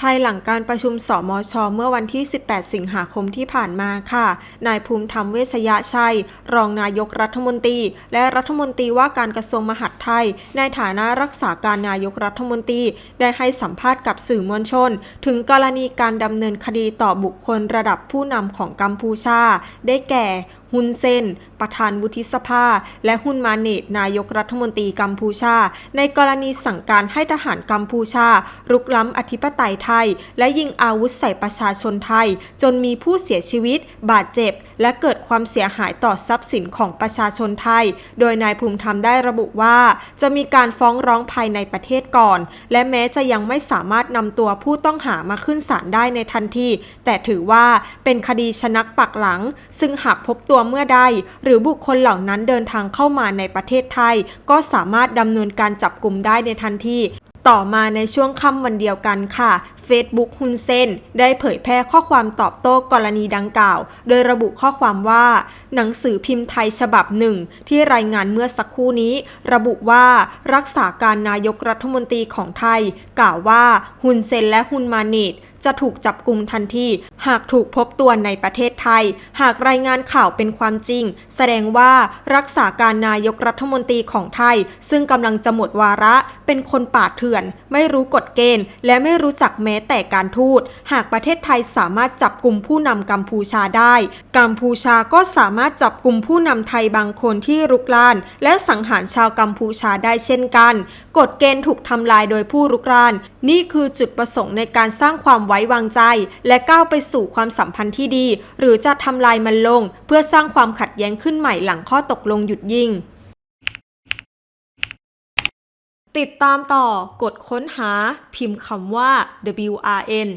ภายหลังการประชุมสมช เมื่อวันที่ 18 สิงหาคมที่ผ่านมาค่ะ นายภูมิธรรมเวชยชัย รองนายกรัฐมนตรี และรัฐมนตรีว่าการกระทรวงมหาดไทย ในฐานะรักษาการนายกรัฐมนตรี ได้ให้สัมภาษณ์กับสื่อมวลชน ถึงกรณีการดำเนินคดีต่อบุคคลระดับผู้นำของกัมพูชา ได้แก่ ฮุนเซนประธานวุฒิสภา และฮุนมาเนตนายกรัฐมนตรีกัมพูชา ในกรณีสั่งการให้ทหารกัมพูชา รุกล้ำอธิปไตยไทย และยิงอาวุธใส่ประชาชนไทย จนมีผู้เสียชีวิต บาดเจ็บ และเกิดความเสียหายต่อทรัพย์สินของประชาชนไทย โดยนายภูมิธรรมได้ระบุว่า จะมีการฟ้องร้องภายในประเทศก่อน และแม้จะยังไม่สามารถนำตัวผู้ต้องหามาขึ้นศาลได้ในทันที แต่ถือว่าเป็นคดีชนักปักหลัง ซึ่งหากพบตัวเมื่อใด หรือบุคคลเหล่านั้นเดินทางเข้ามาในประเทศไทย ก็สามารถดำเนินการจับกลุ่มได้ในทันทีต่อมาในช่วงค่ำวันเดียวกันค่ะ Facebook ฮุนเซนได้เผยแพร่ข้อความตอบโต้กรณีดังกล่าว โดยระบุข้อความว่า หนังสือพิมพ์ไทยฉบับหนึ่ง ที่รายงานเมื่อสักครู่นี้ ระบุว่ารักษาการนายกรัฐมนตรีของไทย กล่าวว่าฮุนเซนและฮุนมาเนต จะถูกจับกลุ่มทันที หากถูกพบตัวในประเทศไทย หากรายงานข่าวเป็นความจริง แสดงว่ารักษาการนายกรัฐมนตรีของไทย ซึ่งกำลังจะหมดวาระ เป็นคนป่าเถื่อน ไม่รู้กฎเกณฑ์ และไม่รู้จักแม้แต่การทูต หากประเทศไทยสามารถจับกลุ่มผู้นำกัมพูชาได้ กัมพูชาก็สามารถจับกลุ่มผู้นำไทยบางคนที่รุกราน และสังหารชาวกัมพูชาได้เช่นกัน กฎเกณฑ์ถูกทำลายโดยผู้รุกราน นี่คือจุดประสงค์ในการสร้างความไว้วางใจ และก้าวไปสู่ความสัมพันธ์ที่ดี หรือจะทำลายมันลง เพื่อสร้างความขัดแย้งขึ้นใหม่หลังข้อตกลงหยุดยิงติดตามต่อกดค้นหาพิมพ์คำว่า WRN